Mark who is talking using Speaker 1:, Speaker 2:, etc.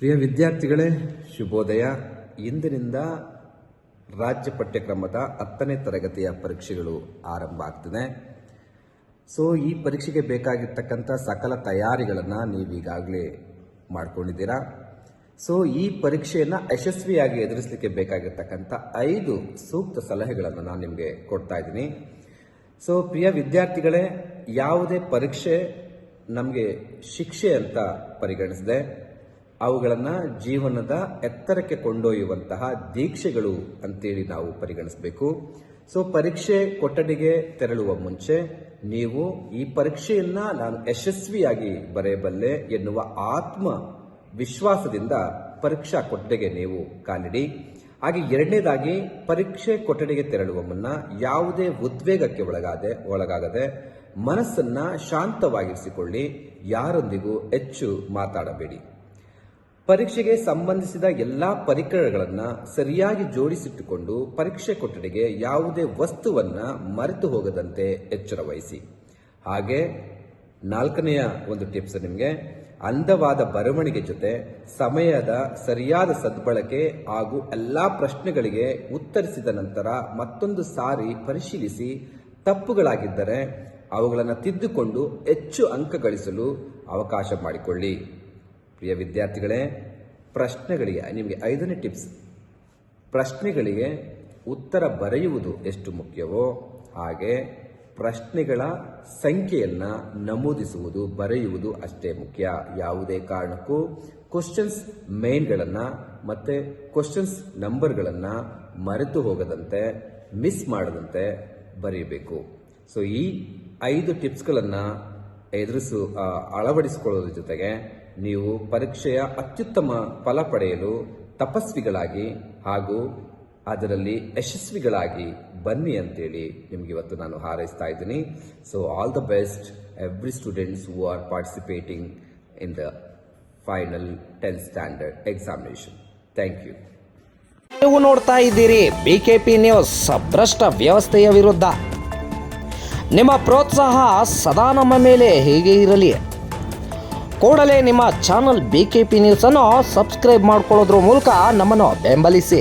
Speaker 1: ಪ್ರಿಯ ವಿದ್ಯಾರ್ಥಿಗಳೇ, ಶುಭೋದಯ. ಇಂದಿನಿಂದ ರಾಜ್ಯ ಪಠ್ಯಕ್ರಮದ ಹತ್ತನೇ ತರಗತಿಯ ಪರೀಕ್ಷೆಗಳು ಆರಂಭ ಆಗ್ತಿದೆ. ಸೊ ಈ ಪರೀಕ್ಷೆಗೆ ಬೇಕಾಗಿರ್ತಕ್ಕಂಥ ಸಕಲ ತಯಾರಿಗಳನ್ನು ನೀವೀಗಾಗಲೇ ಮಾಡ್ಕೊಂಡಿದ್ದೀರಾ? ಸೊ ಈ ಪರೀಕ್ಷೆಯನ್ನು ಯಶಸ್ವಿಯಾಗಿ ಎದುರಿಸಲಿಕ್ಕೆ ಬೇಕಾಗಿರ್ತಕ್ಕಂಥ ಐದು ಸೂಕ್ತ ಸಲಹೆಗಳನ್ನು ನಾನು ನಿಮಗೆ ಕೊಡ್ತಾ ಇದ್ದೀನಿ. ಸೊ ಪ್ರಿಯ ವಿದ್ಯಾರ್ಥಿಗಳೇ, ಯಾವುದೇ ಪರೀಕ್ಷೆ ನಮಗೆ ಶಿಕ್ಷೆ ಅಂತ ಪರಿಗಣಿಸಿದೆ. ಅವುಗಳನ್ನು ಜೀವನದ ಎತ್ತರಕ್ಕೆ ಕೊಂಡೊಯ್ಯುವಂತಹ ದೀಕ್ಷೆಗಳು ಅಂತೇಳಿ ನಾವು ಪರಿಗಣಿಸಬೇಕು. ಸೊ ಪರೀಕ್ಷೆ ಕೊಠಡಿಗೆ ತೆರಳುವ ಮುಂಚೆ ನೀವು ಈ ಪರೀಕ್ಷೆಯನ್ನ ನಾನು ಯಶಸ್ವಿಯಾಗಿ ಬರೆಯಬಲ್ಲೆ ಎನ್ನುವ ಆತ್ಮ ವಿಶ್ವಾಸದಿಂದ ಪರೀಕ್ಷಾ ಕೊಠಡಿಗೆ ನೀವು ಕಾಲಿಡಿ. ಹಾಗೆ ಎರಡನೇದಾಗಿ ಪರೀಕ್ಷೆ ಕೊಠಡಿಗೆ ತೆರಳುವ ಮುನ್ನ ಯಾವುದೇ ಉದ್ವೇಗಕ್ಕೆ ಒಳಗಾದೆ, ಒಳಗಾಗದೆ ಮನಸ್ಸನ್ನ ಶಾಂತವಾಗಿರಿಸಿಕೊಳ್ಳಿ. ಯಾರೊಂದಿಗೂ ಹೆಚ್ಚು ಮಾತಾಡಬೇಡಿ. ಪರೀಕ್ಷೆಗೆ ಸಂಬಂಧಿಸಿದ ಎಲ್ಲಾ ಪರಿಕರಗಳನ್ನು ಸರಿಯಾಗಿ ಜೋಡಿಸಿಟ್ಟುಕೊಂಡು ಪರೀಕ್ಷೆ ಕೊಠಡಿಗೆ ಯಾವುದೇ ವಸ್ತುವನ್ನ ಮರೆತು ಹೋಗದಂತೆ ಎಚ್ಚರ ವಹಿಸಿ ಹಾಗೆ ನಾಲ್ಕನೆಯ ಒಂದು ಟಿಪ್ಸ್ ನಿಮಗೆ, ಅಂದವಾದ ಬರವಣಿಗೆ ಜೊತೆ ಸಮಯದ ಸರಿಯಾದ ಸದ್ಬಳಕೆ ಹಾಗೂ ಎಲ್ಲಾ ಪ್ರಶ್ನೆಗಳಿಗೆ ಉತ್ತರಿಸಿದ ನಂತರ ಮತ್ತೊಂದು ಸಾರಿ ಪರಿಶೀಲಿಸಿ ತಪ್ಪುಗಳಾಗಿದ್ದರೆ ಅವುಗಳನ್ನು ತಿದ್ದುಕೊಂಡು ಹೆಚ್ಚು ಅಂಕ ಗಳಿಸಲು ಅವಕಾಶ ಮಾಡಿಕೊಳ್ಳಿ. ಪ್ರಿಯ ವಿದ್ಯಾರ್ಥಿಗಳೇ, ಪ್ರಶ್ನೆಗಳಿಗೆ, ನಿಮಗೆ ಐದನೇ ಟಿಪ್ಸ್ ಪ್ರಶ್ನೆಗಳಿಗೆ ಉತ್ತರ ಬರೆಯುವುದು ಎಷ್ಟು ಮುಖ್ಯವೋ ಹಾಗೆ ಪ್ರಶ್ನೆಗಳ ಸಂಖ್ಯೆಯನ್ನು ನಮೂದಿಸುವುದು, ಬರೆಯುವುದು ಅಷ್ಟೇ ಮುಖ್ಯ. ಯಾವುದೇ ಕಾರಣಕ್ಕೂ ಕ್ವಶನ್ಸ್ ಮೇನ್ಗಳನ್ನು ಮತ್ತು ಕ್ವಶನ್ಸ್ ನಂಬರ್ಗಳನ್ನು ಮರೆತು ಹೋಗದಂತೆ ಮಿಸ್ ಮಾಡದಂತೆ ಬರೆಯಬೇಕು. ಸೊ ಈ ಐದು ಟಿಪ್ಸ್ಗಳನ್ನು ಎದುರಿಸು ಅಳವಡಿಸಿಕೊಳ್ಳೋದ್ರ ಜೊತೆಗೆ ನೀವು ಪರೀಕ್ಷೆಯ ಅತ್ಯುತ್ತಮ ಫಲ ಪಡೆಯಲು ತಪಸ್ವಿಗಳಾಗಿ ಹಾಗೂ ಅದರಲ್ಲಿ ಯಶಸ್ವಿಗಳಾಗಿ ಬನ್ನಿ ಅಂತೇಳಿ ನಿಮ್ಗೆ ಇವತ್ತು ನಾನು ಹಾರೈಸ್ತಾ ಇದ್ದೀನಿ. So all the best every students who are participating in the final tenth standard examination thank you
Speaker 2: ನೀವು ನೋಡ್ತಾ ಇದ್ದೀರಿ ಬಿಕೆಪಿ ನ್ಯೂಸ್ ಭ್ರಷ್ಟ ವ್ಯವಸ್ಥೆಯ ವಿರುದ್ಧ. ನಿಮ್ಮ ಪ್ರೋತ್ಸಾಹ ಸದಾ ನಮ್ಮ ಮೇಲೆ ಹೇಗೆ ಇರಲಿ. ಕೂಡಲೇ ನಿಮ್ಮ ಚಾನಲ್ ಬಿ ಕೆ ಪಿ ನ್ಯೂಸನ್ನು ಸಬ್ಸ್ಕ್ರೈಬ್ ಮಾಡ್ಕೊಳ್ಳೋದ್ರ ಮೂಲಕ ನಮ್ಮನ್ನು ಬೆಂಬಲಿಸಿ.